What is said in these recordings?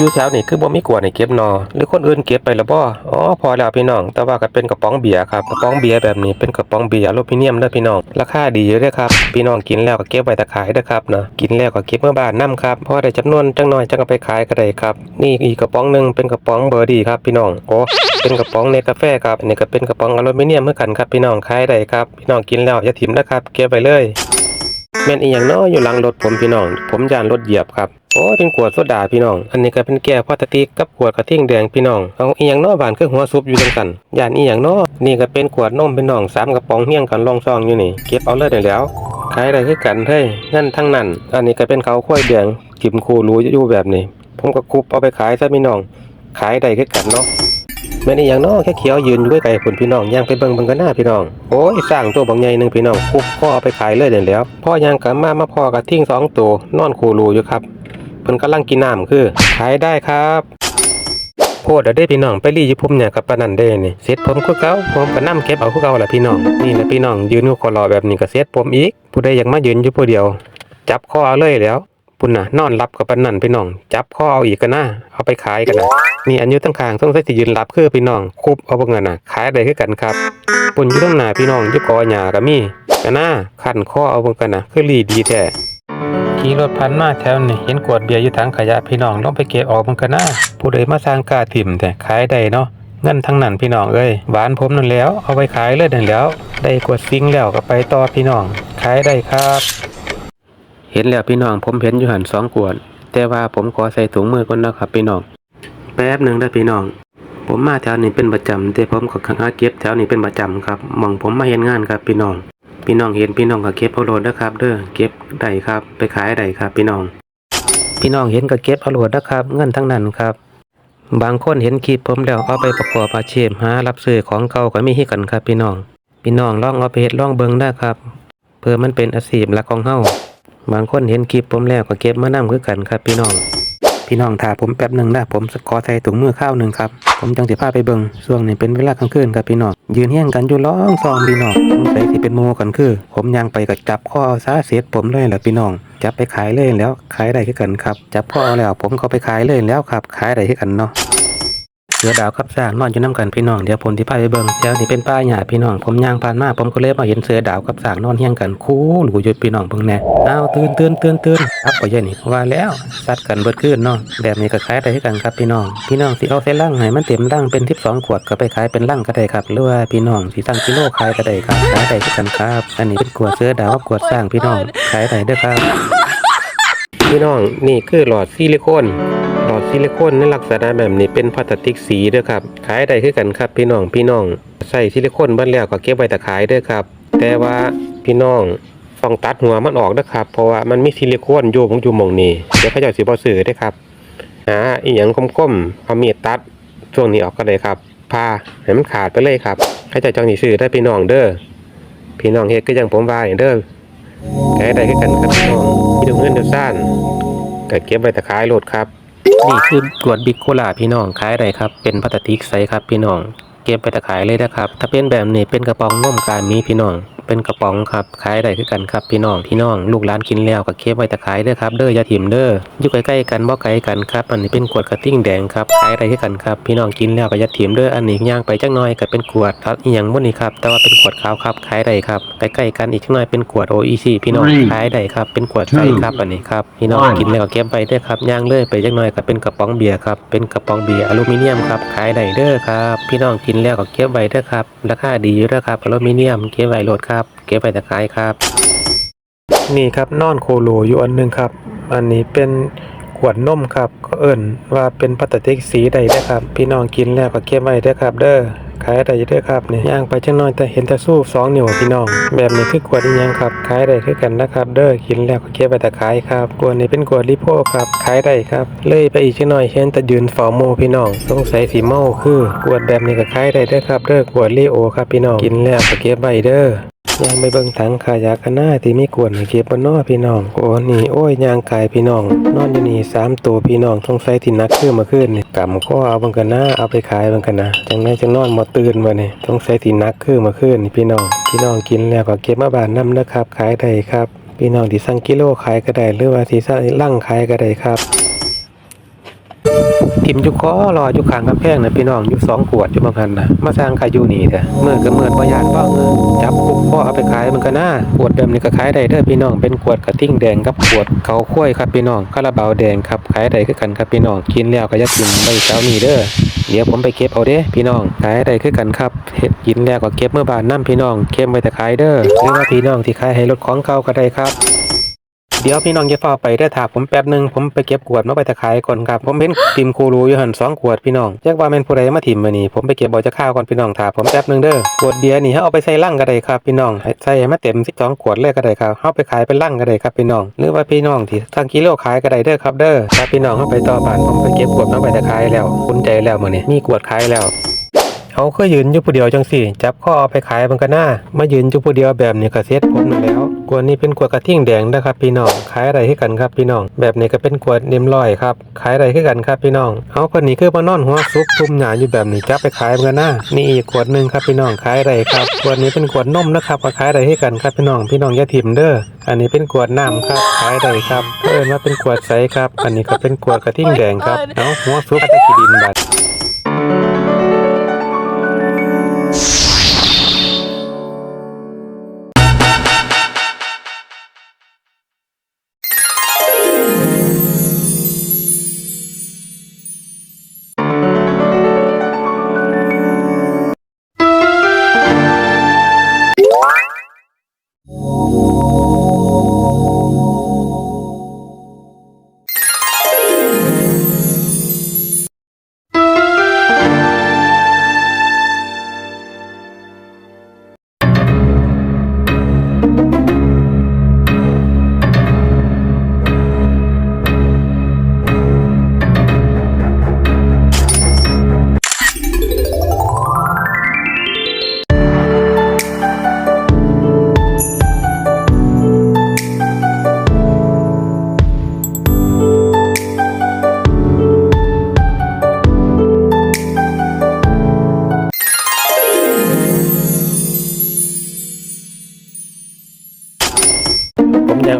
อยู่แถวนี่คือบ่มีกวให้เก็บนอหรือคนอื่นเก็บไปแล้วบ่อ๋อพอแล้วพี่น้อง แต่ว่าก็เป็นกระป๋องเบียร์ครับกระป๋องเบียร์แบบนี้เป็นกระป๋องเบียร์อลูมิเนียมเด้อพี่น้องราคาดีอยู่เด้อครับพี่น้องกินแล้วก็เก็บไว้ตะขายเด้อครับนะกินแล้วก็เก็บเมื่อบ้านนํครับพอได้จำนวนจังน้อยจังเอาไปขายก็ได้ครับนี่อีกกระป๋องหนึ่งเป็นกระป๋องเบอร์ดีครับพี่น้องโอ้เป็นกระป๋องเนกาแฟครับอันนี้ก็เป็นกระป๋องอลูมิเนียมเหมือนกันครับพี่น้องขายได้ครับพี่น้องกินแล้วอย่าถิ่มนะครับเก็บไว้เลย แม่นอีหยังน้ออยู่หลังรถผมพี่น้อง ผมยานรถเหยียบครับโอ้เป็นขวดโซดาพี่น้อง อันนี้ก็เป็นแก้วพลาสติกกับขวดกระทิ่งแดงพี่น้องเอาอีหยังน้อบานคือหัวซุปอยู่จังสันยานอีหยังน้อนี่ก็เป็นขวดนมพี่น้องสามกระป๋องเฮี้ยงกันรองซองอยู่นี่เก็บเอาเลยได้แล้วขายได้คือกันเฮ้ยนั่นทั้งนั้น อันนี้ก็เป็นเขาข้วยแดงกิมคูรู้อยู่แบบนี้ ผมก็คุบเอาไปขายซะพี่น้อง ขายได้คือกันเนาะ ม่นอี่อย่างน้อแค่เขียวยืนอยู่ใกล้ๆคุณพี่น้องย่างไปเบิ่งเบิ่งกันหน้าพี่น้องโอ้ยสร้างตัวบางใหญ่หนึ่งพี่น้องคุบพ่อเอาไปขายเลยเดี๋ยวแล้วพ่อย่างกลับมามาพ่อกับทิ้งสองตัวนอนคูรูอยู่ครับเพิ่นกำลังกินน้ำคือขายได้ครับโพดเอาได้พี่น้องไปรีอยู่พุ่มเนี่ยกับปนันเด้นี่เสร็จผมคือเก่าผมก็นํเก็บเอาคือเก่าแหละพี่น้องนี่แหละพี่น้องยืนอยู่คอรอแบบนี้ก็เสร็จผมอีกผู้ใดอยากมายืนอยู่ผู้เดียว จับคอเอาเลยแล้ว ปุ่นน่ะนอนรับกับปานนันพี่น้อง จับคอเอาอีกกันนะเอาไปขายกันนะนี่อันยู่ตั้งข้างต้องใส่สิยืนรับคือพี่น้องคุบเอาเบิ่งกันน่ะขายได้คือกันครับปุ่นยู่ตั้งหนาพี่น้องยู่กอหญ้าก็มีกันนะขันข้อเอาเบิ่งกันน่ะคือลีดีแท้ขี่รถผ่านมาแถวนี่เห็นขวดเบียร์อยู่ถังขยะพี่น้องลองไปเก็บออกเบิ่งกันนะผู้ใดมาสร้างกาถิ่มแต่ขายได้เนาะเงินทั้งนั้นพี่น้องเอ้ยหวานผมนั่นแล้วเอาไปขายเลยนั่นแล้ว ได้กวดซิงแล้วก็ไปต่อพี่น้องขายได้ครับ ห็นแล้วพี่น้องผมเห็นอยู่หันสองขวด แต่ว่าผมขอใส่ถุงมือก่อนนะครับพี่น้องแป๊บหนึ่งได้พี่น้อง ผมมาแถวนี้เป็นประจำแต่ผมก็หาเก็บแถวนี้เป็นประจำครับมองผมมาเห็นงานครับพี่น้อง พี่น้องเห็นพี่น้องก็เก็บเอาโหลดนะครับ เด้อเก็บได้ครับ ไปขายได้ครับ พี่น้อง พี่น้องเห็นก็เก็บเอาโหลดนะครับ เงินทั้งนั้นครับ บางคนเห็นคลิปผมแล้วเอาไปประกอบอาชีพหารับซื้อของเก่าก็มีให้กันครับ พี่น้อง พี่น้องลองเอาไปเฮ็ดลองเบิ่งได้ครับ เพื่อมันเป็นอาชีพหลักของเฮา บางคนเห็นคลิปผมแล้วก็เก็บมานํคือกันครับพี่น้อง พี่น้องถ้าผมแป๊บหนึ่งนะผมสกอใส่ถุงมือข้าวหนึ่งครับ ผมจังสิพาไปเบิงช่วงนี้เป็นเวลากลางคืนครับพี่น้อง ยืนเฮี้ยงกันอยู่ร้องซองพี่น้องสงสัยที่เป็นโมกันคือ ผมย่างไปก็จับข้อเอาซาเสียผมเลยแหละพี่น้อง จับไปขายเลยแล้วขายได้คือกันครับ จับข้อเอาแล้วผมก็ไปขายเลยแล้วครับ ขายได้คือกันเนาะ เสือดาวกับสร้างนอนอยู่น้ำกันพี่น้องเดี๋ยวผมที่พาไปเบิ่งแถวนี้เป็นป้าหญ้าพี่น้องผมย่างผ่านมาผมก็เลยมาเห็นเสือดาวกับสร้างนอนเฮียงกันคู่หลูอยู่พี่น้องเบิ่งแน่อ้าวตื่นตื่นตื่นตื่นครับก็ยันนี่ว่าแล้วสัดกันเบิดขึ้นเนาะแบบนี้ก็ขายได้กันครับพี่น้อง พี่น้องสิเอาใส่ลังให้มันเต็มลังเป็น12ขวดก็ไปขายเป็นลังก็ได้ครับหรือว่าพี่น้องสิสั่งกิโลขายก็ได้ครับขายได้กันครับ อันนี้เป็นขวดเสือดาวกับขวดสร้างพี่น้องขายได้เด้อครับ พี่น้องนี่คือหลอดซิลิโคน ซิลิโคนในลักษณะแบบนี้เป็นพลาสติกสีเด้อครับ ขายได้คือกันครับ พี่น้องพี่น้องใส่ซิลิโคนเบัดแล้วก็เก็บไว้แต่ขายเด้อครับ แต่ว่าพี่น้องต้องตัดหัวมันออกเด้อครับ เพราะว่ามันมีซิลิโคนอยู่ของอยู่มองนี้เดี๋ยวเขาเจะสิบ่ซื้อด้อครับหาอีหยังก้มๆเอามีดตัดช่วงนี้ออกก็ได้ครับพาให้มันขาดไปเลยครับเขาเจจังสิซื้อได้พี่น้องเด้อพี่น้องเฮ็ดก็ยังผมว่าอย่างเด้อขายได้คือกันครับพี่น้องมีดูเงินเดือดซ่านก็เก็บไว้แต่ขายโหลดครับ นี่คือกวดบิ๊กโคลาพี่น้องขายอะไรครับเป็นพลาสติกใสครับพี่น้อง เก็บไปตะขายเลยนะครับ ถ้าเป็นแบบนี้เป็นกระป๋องนมการมีพี่น้อง เป็นกระป๋องครับขายได้คือกันครับพี่น้องพี่น้องลูกหลานกินแล้วก็เก็บไว้แต่ขายเด้อครับเด้ออย่าถิ่มเด้ออยู่ใกล้ๆกันบ่ไกลกันครับอันนี้เป็นขวดกระติ้งแดงครับขายได้คือกันครับพี่น้องกินแล้วก็อย่าถิ่มเด้ออันนี้ย่างไปจักหน่อยก็เป็นขวดครับอีหยังบ่นี่ครับแต่ว่าเป็นขวดขาวครับขายได้ครับใกล้ๆกันอีกจักหน่อยเป็นขวด OEC พี่น้องขายได้ครับเป็นขวดใสครับอันนี้ครับพี่น้องกินแล้วก็เก็บไปเด้อครับย่างเลยไปจักหน่อยก็เป็นกระป๋องเบียร์ครับเป็นกระป๋องเบียร์อลูมิเนียมครับขายได้เด้อครับพี่น้องกินแล้วก็เก็บไว้เด้อครับราคาดีอยู่เด้อครับอลูมิเนียมเก็บไว้โหลดครับเก็บไว้แต่ขายครับ นี่ครับนอนโคโลอยู่อันหนึ่งครับ อันนี้เป็นขวดนมครับก็เอิ่นว่าเป็นพลาสติกสีใดได้ครับ พี่น้องกินแล้วก็เก็บไว้เด้อครับ เด้อขายได้เด้อครับเนี่ยย่างไปจังน้อยแต่เห็นแต่สู้สองนิ้วพี่น้อง แบบนี้คือขวดยังครับขายได้คือกันนะครับ เด้อกินแล้วก็เก็บไว้แต่ขายครับขวดนี้เป็นขวดลิโพครับขายได้ครับเลยไปอีกจังน้อยเห็นแต่ยืนฝ้าโมพี่น้องสงสัยสีเมาคือขวดแบบนี้ก็ขายได้เด้อครับ เด้อขวดลีโอครับพี่น้องกินแล้วก็เก็บไว้เด้อ ยางไปเบิ่งถังขายากันหน้าที่มีกวนให้เก็บบนนอพี่น้อง โอ้นี่โอ้ยยางกายพี่น้อง นอนอยู่นี่สามตัวพี่น้องสงสัยที่นักขึ้นมาขึ้นนี่กำข้อเอาเบิ่งกันหน้าเอาไปขายเบิ่งกันนะจังไดจังนอนบ่ตื่นมาเนี่สงสัยที่นักขึ้นมาขึ้นนี่พี่น้อง พี่น้องกินแล้วก็เก็บมาบานนำนะครับ ขายได้ครับ พี่น้องที่สั่งกิโลขายก็ได้หรือว่าที่สั่งลังขายก็ได้ครับ ทิมอยู่คอรออยู่ข้างกำแพงนะพี่น้องอยู่สองขวดอยู่บางคันนะมาสร้างขายอยู่นี่แท้เมื่อก็เมื่อบ่ยานบ้างเออจับกุกพ่อเอาไปขายมันก็น่าขวดแบบนี้ก็ขายได้เด้อพี่น้องเป็นขวดกระทิ่งแดงกับขวดเขาข้วยครับพี่น้องคาราบาวแดงครับขายได้คือกันครับพี่น้องกินแล้วก็อย่ากินไปเช้านี้เด้อเดี๋ยวผมไปเก็บเอาเด้พี่น้องขายได้คือกันครับเฮ็ดกินแล้วก็เก็บเมื่อบานน้ำพี่น้องเก็บไว้แต่ขายเด้อหรือว่าพี่น้องที่ขายให้รถของเก่าก็ได้ครับ เดี๋ยวพี่น้องอย่าฟ้าไปได้ถาผมแป๊บหนึ่งผมไปเก็บขวดมาไปตะขายก่อนครับผมเห็นติมคูรูอยู่หันสองขวดพี่น้องแจักว่าแมนผู้ใดมาถิ่มมานี่ผมไปเก็บบ่อจะข้าวก่อนพี่น้องถาผมแป๊บหนึ่งเด้อขวดเดียวนี่เฮาเอาไปใส่ลังก็ได้ครับพี่น้องใส่มาเต็ม12ขวดเลยก็ได้ครับเฮาไปขายเป็นลังก็ได้ครับพี่น้อง หรือว่าพี่น้องที่ทางกิโลขายก็ได้เด้อครับเด้อถ้าพี่น้องเฮาไปต่อบ้านผมไปเก็บขวดมาไปตะขายแล้วคุ้นใจแล้วมื้อนี้มีขวดขายแล้วเขาเคยยืนอยู่ผู้เดียวจังสี่จับข้อเอาไปขายมันก็น่ามายืนอยู่ผู้เดียวแบบนี้ก็เซ็ตผมแล้ว กวนนี้เป็นกวดกระทิ่งแดงนะครับพี่น้องขายอะไรให้กันครับพี่น้อง แบบนี้ก็เป็นกวดเนมลอยครับขายอะไรให้กันครับพี่น้องเอาคนนี้คือมานอนหัวซุกทุ่มหนาอยู่แบบนี้จับไปขายมันก็น่านี่อีกขวดหนึ่งครับพี่น้องขายอะไรครับขวดนี้เป็นขวดนมนะครับขายอะไรให้กันครับพี่น้องพี่น้องอย่าถิ่มเด้ออันนี้เป็นขวดน้ำครับขายอะไรครับเพิ่นว่าเป็นขวดใสครับ อันนี้ก็เป็นขวดกระทิ่งแดงครับเอาหัวซุกตะกี้ดินบัด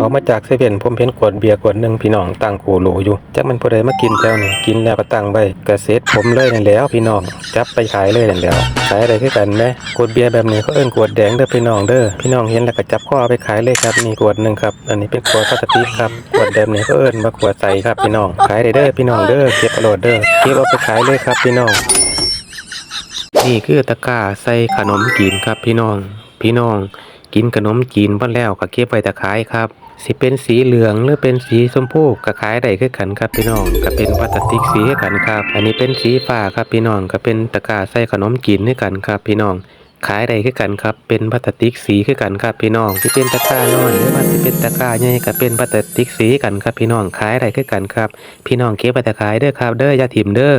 ออกมาจากเซเว่นผมเห็นขวดเบียร์ขวดหนึ่งพี่น้องตั้งโคโหลอยู่จักมันผู้ใดมากินแก้วนี่กินแล้วก็ตั้งไว้กระเซ็ตผมเลยนั่นแล้วพี่น้องจับไปขายเลยนั่นแล้วขายอะไรคือกันไหมขวดเบียร์แบบนี้เขาเอิ้นขวดแดงเด้อพี่น้องเด้อพี่น้องเห็นแล้วก็จับข้อเอาไปขายเลยครับนี่ขวดหนึ่งครับอันนี้เป็นขวดพลาสติกครับขวดแบบนี้เขาเอิ้นว่าขวดใสครับพี่น้องขายได้เด้อพี่น้องเด้อเก็บเอาโหลดเด้อเก็บเอาไปขายเลยครับพี่น้องนี่คือตะกร้าใส่ขนมจีนครับพี่น้อง พี่น้องกินขนมจีนบ้านแล้วก็เก็บไว้ตะขายครับ สิเป็นสีเหลืองหรือเป็นสีชมพูก็ขายได้คือกันครับพี่น้องก็เป็นพลาสติกสีคือกันครับ อันนี้เป็นสีฟ้าครับพี่น้องก็เป็นตะกร้าใส่ขนมจีนคือกันครับพี่น้องขายได้คือกันครับ เป็นพลาสติกสีคือกันครับพี่น้องที่เป็นตะกร้าน้อยหรือว่าที่เป็นตะกร้าใหญ่ก็เป็นพลาสติกสีกันครับพี่น้องขายได้คือกันครับ พี่น้องเก็บไปแต่ขายเด้อครับ เด้อย่าถิ่มเด้อ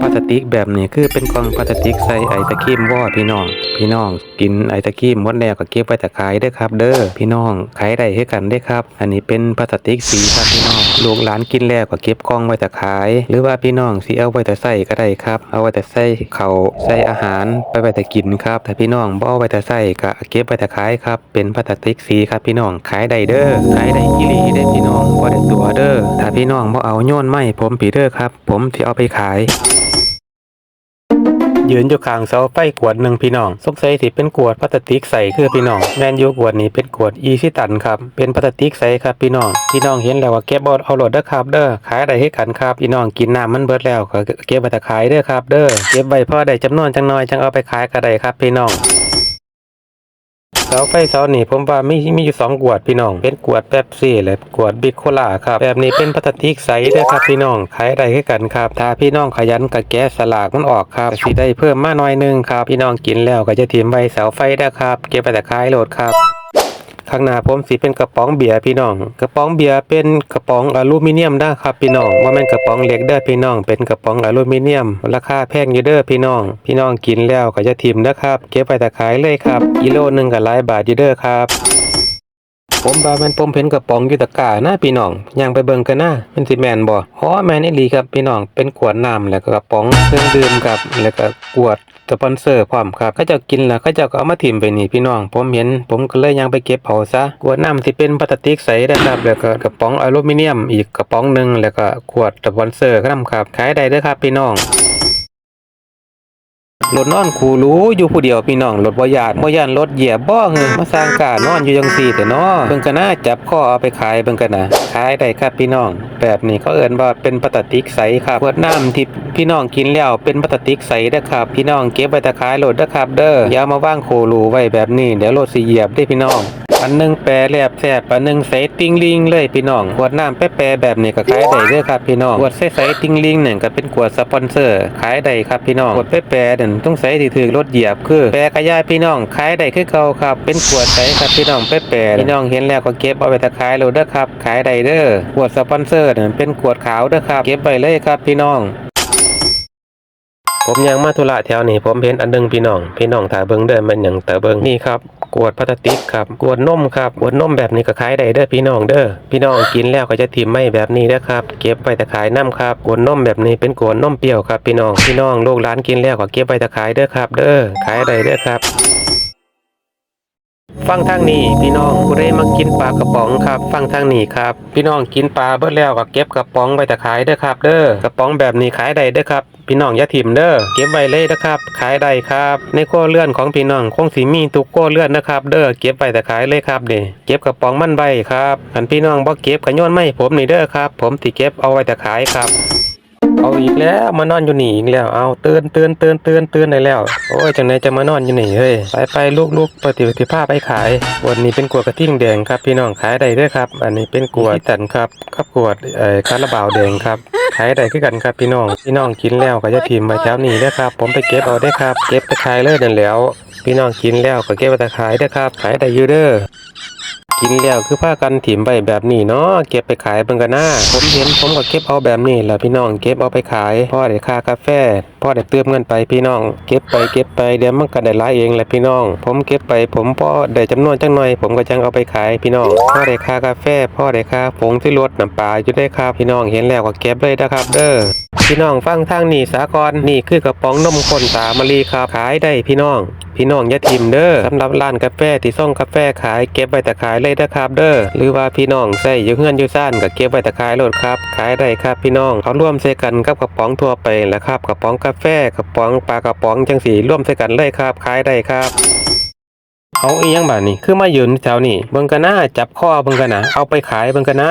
พลาสติกแบบนี้คือเป็นกล่องพลาสติกใส่ไอตะครีมว่อพี่น้อง พี่น้องกินไอตะครีมมดแล้วก็เก็บไว้แต่ขายเด้อครับ เด้อพี่น้องขายได้ให้กันได้ครับ อันนี้เป็นพลาสติกสีครับพี่น้องลูกหลานกินแล้วก็เก็บกล่องไว้แต่ขาย หรือว่าพี่น้องสิเอาไว้แต่ใส่ก็ได้ครับ เอาไว้แต่ใส่เขาใส่อาหารไปไว้แต่กินครับแต่พี่น้องบ่เอาไว้แต่ใส่ก็เก็บไว้แต่ขายครับเป็นพลาสติกสีครับพี่น้องขายได้เด้อขายได้อีหลีได้พี่น้องบ่ได้ตัวเด้อถ้าพี่น้องบ่เอาโยนไม้ผมผีเด้อครับ ผมสิเอาไปขาย ยืนอยู่ข้างเสาไฟขวดหนึ่งพี่น้องสงสัยสิเป็นขวดพลาสติกใสคือพี่น้องแมนยูขวดนี้เป็นขวดอีซิตันครับเป็นพลาสติกใสครับพี่น้องพี่น้องเห็นแล้วว่าเก็บบอดเอาโหลดเด้อครับเด้อขายได้ให้กันครับพี่น้องกินน้ำมันเบิดแล้วก็เก็บไปแต่ขายเด้อครับเด้อเก็บไว้พอได้จำนวนจังน้อยจังเอาไปขายก็ได้ครับพี่น้อง เสาไฟเสานี่ผมว่ามีมีอยู่สองกวดพี่น้อง เป็นกวดแป๊บซี่และกวดบิ๊กโคลาครับแบบนี้เป็นพลาสติกใสได้ครับพี่น้องขายได้คือกันครับถ้าพี่น้องขยันก็แกะสลากมันออกครับสิได้เพิ่มมาหน่อยหนึงครับพี่น้องกินแล้วก็จะถิ่มไว้เสาไฟได้ครับ เก็บไปแต่ขายโหลดครับ ข้างหน้าผมสิเป็นกระป๋องเบียร์พี่น้อง กระป๋องเบียร์เป็นกระป๋องอลูมิเนียมได้ครับพี่น้องว่าแม่นกระป๋องเหล็กเด้อพี่น้อง เป็นกระป๋องอลูมิเนียม ราคาแพงอยู่เด้อพี่น้อง พี่น้องกินแล้วก็จะทิมนะครับ เก็บไปแต่ขายเลยครับกิโลหนึ่งก็หลายบาทอยู่เด้อครับผมบาแมนผมเห็นกระป๋องอยู่ตะกาหน้าพี่น้องย่างไปเบิ่งกันหนะเป็นสิแมนบ่อ๋อแมนอีหลีครับพี่น้องเป็นขวดน้ำแล้วก็กระป๋องเครื่องดื่มครับแล้วก็ขวด สปอนเซอร์พร้อมครับเขาจะกินแล้วเขาจะเอามาถิ่มไปนี่พี่น้อง ผมเห็น ผมก็เลยยังไปเก็บเผาซะขวดน้ำที่เป็นพลาสติกใสนะครับแล้วก็กระป๋องอลูมิเนียม อีกกระป๋องหนึ่งแล้วก็ขวดสปอนเซอร์ครับครับขายได้เด้อครับพี่น้อง รถนอนคูรู้อยู่ผู้เดียวพี่น้องรถบ่ยานบ่ยานรถเหยียบบ่เงมาสร้างกานอนอยู่จังซี่แต่น้อเบิ่งกันนะจับข้อเอาไปขายเบิ่งกันนะขายได้ครับพี่น้อง แบบนี้เขาเอิ้นว่าเป็นพลาสติกใสครับขวดน้ำที่พี่น้องกินแล้วเป็นพลาสติกใสเด้อครับ พี่น้องเก็บไว้ตะขายรถเด้อครับ เด้ออย่ามาว่างโครูไว้แบบนี้เดี๋ยวรถสิเหยียบได้พี่น้องอันหนึงแปรแลบแสบอันหนึงใสติงลิงเลยพี่น้องขวดน้ำแปรๆแบบนี้ก็ขายได้เด้อครับพี่น้องขวดใสๆติงลิงเนี่ยก็เป็นขวดสปอนเซอร์ขายได้ครับพี่น้องขวดแปรเนี่ยต้องใส่ที่ถือรถเหยียบคือแปรกระยายพี่น้องขายได้คือเก่าครับ เป็นขวดใสครับพี่น้องแปรๆพี่น้องเห็นแล้วก็เก็บเอาไปตะขายเลดเด้อครับ ขายได้เด้อขวดสปอนเซอร์เนี่ยเป็นขวดขาวเด้อครับ เก็บไปเลยครับพี่น้องผมยังมาธุระแถวนี้ผมเห็นอันหนึงพี่น้อง พี่น้องถ่าเบิ้งเดินมันอย่างตาเบิ้งนี่ครับ วดพลาสติกครับกวดนมครับกวดนมแบบนี้ก็ขายได้เด้อพี่น้องเด้อพี่น้องกินแล้วก็จะทิ่มไม่แบบนี้นะครับ เก็บไปแต่ขายน้ำครับกวดนมแบบนี้เป็นกวดนมเปรี้ยวครับพี่น้องพี่น้องลูกหลานกินแล้วก็เก็บไปแต่ขายเด้อครับ เด้อขายได้เด้อครับ ฟังทางนี้พี่น้องผู้ใดมากินปลากระป๋องครับ ฟังทางนี้ครับ พี่น้องกินปลาเบิดแล้วก็เก็บกระป๋องไว้แต่ขายเด้อครับ เด้อกระป๋องแบบนี้ขายได้เด้อครับ พี่น้องอย่าถิ่มเด้อเก็บไว้เลยนะครับ ขายได้ครับ ในครัวเรือนของพี่น้องคงสิมีทุกครัวเรือนนะครับ เด้อเก็บไว้แต่ขายเลยครับเด้เก็บกระป๋องมันใบครับอันพี่น้องบ่เก็บก็โยนไม่ผมนี่เด้อครับ ผมสิเก็บเอาไว้แต่ขายครับ เอาอีกแล้วมานอนอยู่นี่อีกแล้วเอาเตื่นเตื่นเตื่นเตื่นเตื่นได้แล้วโอ้ยจังไหนจะมานอนอยู่นี่เฮ้ยไปไปลูกลูกปฏิปฏิภาพไปขายวดนี้เป็นกวดกระทิ่งแดงครับพี่น้องขายได้ด้วยครับ อันนี้เป็นกวดที่ตันครับครับกวดเอ่อคาราบาวแดงครับขายได้คือกันครับพี่น้องพี่น้องกินแล้วก็จะทิมมาเช้านี้เด้ครับ ผมไปเก็บเอาได้ครับ เก็บไปขายเลยนั่นแล้ว พี่น้องกินแล้วก็เก็บไปขายได้ครับขายได้ยูเดอร์กินแล้วคือผ้ากันถิ่มไปแบบนี้เนาะเก็บไปขายเบิ่งกันหน้าผมเห็นผมก็เก็บเอาแบบนี้แหละพี่น้องเก็บเอาไปขายพ่อได้ค่ากาแฟพ่อได้เติมเงินไปพี่น้อง เก็บไปเก็บไปเดี๋ยวมันก็ได้หลายเองแหละพี่น้อง ผมเก็บไปผมพ่อได้จำนวนจังหน่อย ผมก็จังเอาไปขายพี่น้องพ่อได้ค่ากาแฟพ่อได้ค่าผงที่รถน้ำปลาอยู่ได้ครับพี่น้องเห็นแล้วก็เก็บเลยนะครับ เด้อพี่น้องฟังทางนี้สากรนี่คือกระป๋องนมข้นตามะลีครับขายได้พี่น้อง พี่น้องอย่าทิมเด้อสำหรับร้านกาแฟที่ส่งกาแฟขายเก็บไว้แต่ขายเลยนะครับเด้อหรือว่าพี่น้องใส่อยู่เฮือนอยู่ซ่านก็เก็บไว้แต่ขายโลดครับ ขายได้ครับพี่น้องเขาร่วมใส่กันกับกระป๋องทั่วไปแหละครับกระป๋องกาแฟกระป๋องปลากระป๋องจังสีร่วมใส่กันเลยครับขายได้ครับเอาอียังบาดนี่คือมายืนแถวนี้เบิ่งกันหน้าจับข้อเบิ่งกันนะเอาไปขายเบิ่งกันหน้า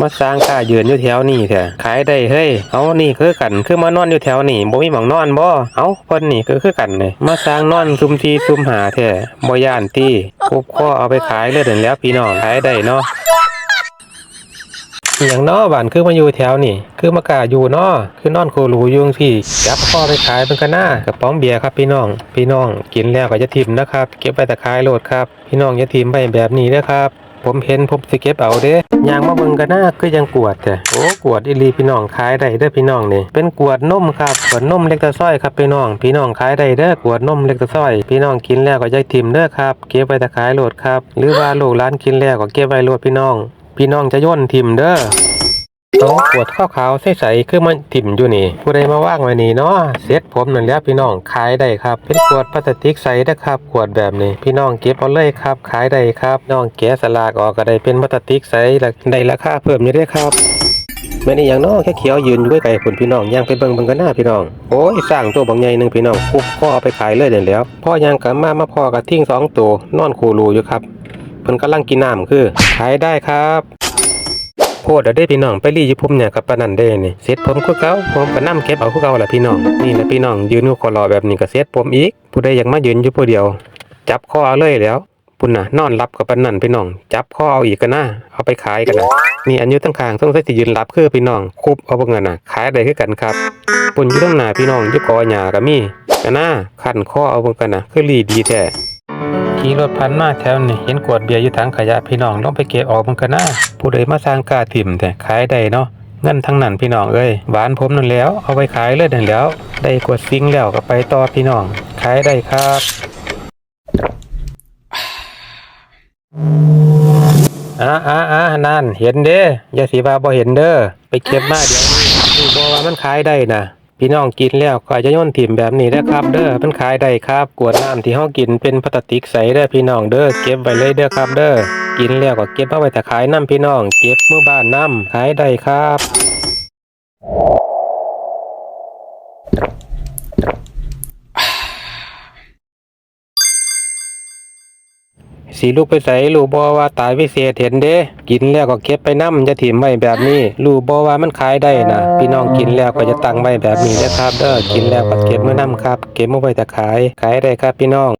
มาสร้างค่ายืนอยู่แถวนี้แท้ขายได้เฮ้ยเอานี่คือกันคือมานอนอยู่แถวนี้บ่มีหม่องนอนบ่เอาเพิ่นนี่ก็คือกันนี่มาสร้างนอนซุมทีซุมหาแท้บ่ย่านติกุบข้อเอาไปขายเลยนั่นแล้วพี่น้องขายได้เนาะ อย่างนอบ้านคือมาอยู่แถวนี่ คือมากาอยู่นอคือนอนโครูยุงพี่จับพ่อไปขายเป็นกันหน้ากระป๋องเบียร์ครับพี่น้อง พี่น้องกินแล้วก็จะทิมนะครับ เก็บไปต่ขายโหลดครับ พี่น้องอย่าทิมไปแบบนี้นะครับผมเห็นผมสิเก็บเอาเด้ยางมาเบิ่งกันหน้าคือยังกวดแต่โอ้กวดอีลีพี่น้องขายได้เด้อพี่น้องนี่ เป็นกวดนมครับกวดนมเล็กตะซ้อยครับพี่น้อง พี่น้องขายได้เด้อกวดนมเล็กตะซ้อย พี่น้องกินแล้วก็ย่าทิมเด้อครับ เก็บไปแต่ขายโหลดครับ หรือว่าลูกหลานกินแล้วก็เก็บไว้โหลดพี่น้อง พี่น้องจะย่นทิมเด้อเอาขวดข้าวขาวใสๆคือมันถิ่มอยู่นี่ ผู้ใดมาว่างไว้นี่เนาะเซ็ตผมนั่นแล้วพี่น้องขายได้ครับ เป็นขวดพลาสติกใสนะครับขวดแบบนี้ พี่น้องเก็บเอาเลยครับ ขายได้ครับ น้องแกะสลากออกก็ได้เป็นพลาสติกใสได้ราคาเพิ่มอยู่เด้ครับแม่นอีหยังเนาะแค่เขียวยืนอยู่ไกลๆพุ่นพี่น้องย่างไปเบิ่งเบิ่งกันหน้าพี่น้องโอ้ยสร้างตัวบางใหญ่หนึ่งพี่น้องคุบข้อเอาไปขายเลยเดี๋ยวแล้วพ่อย่างกับมามาพอกับทิ้งสองตัวนอนคูรูอยู่ครับ เพิ่นกำลังกินน้ำคือขายได้ครับโพดเอาได้พี่น้องไปรีอยู่พุ่มเนี่ยกับปนันเด้นี่เสร็จผมคือเก่าผมก็นํเก็บเอาคือเก่าแหละพี่น้องนี่แหละพี่น้องยืนอยู่คอรอแบบนี้ก็เสร็จผมอีก ผู้ใดอยากมายืนอยู่ผู้เดียว จับคอเอาเลยแล้วปุ่นน่ะนอนรับกับปนันพี่น้อง จับคอเอาอีกกันนะเอาไปขายกันนะนี่อันยู่ตั้งข้างต้องใส่สิยืนรับคือพี่น้องคุบเอาเบิ่งกันน่ะขายได้คือกันครับปุ่นอยู่ตั้งหน้าพี่น้องยู่กอหญ้าก็มีกันนะคันคอเอาเบิ่งกันนะคือรีดีแท้ ขี่รถพันมาแถวนี่เห็นกวดเบียร์อยู่ถังขยะพี่น้องลองไปเก็บออกมันกันนะผู้ใดมาสร้างกาถิ่มแต่ขายได้เนาะเงินทั้งนั้นพี่น้องเอ้ยหวานผมนั่นแล้ว เอาไปขายเลยนั่นแล้ว ได้กวดซิงแล้วก็ไปต่อพี่น้อง ขายได้ครับอ่าอ่าอ่านั่นเห็นเด้อย่าสีว่าบ่เห็นเด้อไปเก็บมาเดี๋ยวนี้บอกว่ามันขายได้นะ พี่น้องกินแล้วก็จะย่นถิ่มแบบนี้นะครับ เด้อมันขายได้ครับ กวดน้ำที่ห้องกินเป็นพลาสติกใสเด้อพี่น้องเด้อเก็บไว้เลยเด้อครับเด้อกินแล้วก็เก็บเอาไว้แต่ขายน้ำพี่น้อง เก็บเมื่อบ้านน้ำขายได้ครับ สีลูกไปใส่ลูกบอว่าตายวิเศษเห็นเด้ กินแล้วก็เก็บไปน้ำจะถิ่มไว้แบบนี้ ลูกบอว่ามันขายได้นะพี่น้องกินแล้วก็จะตั้งไว้แบบนี้นะครับเด้อกินแล้วก็เก็บเมื่อน้ำครับ เก็บเมื่อไว้แต่ขายขายได้ครับพี่น้อง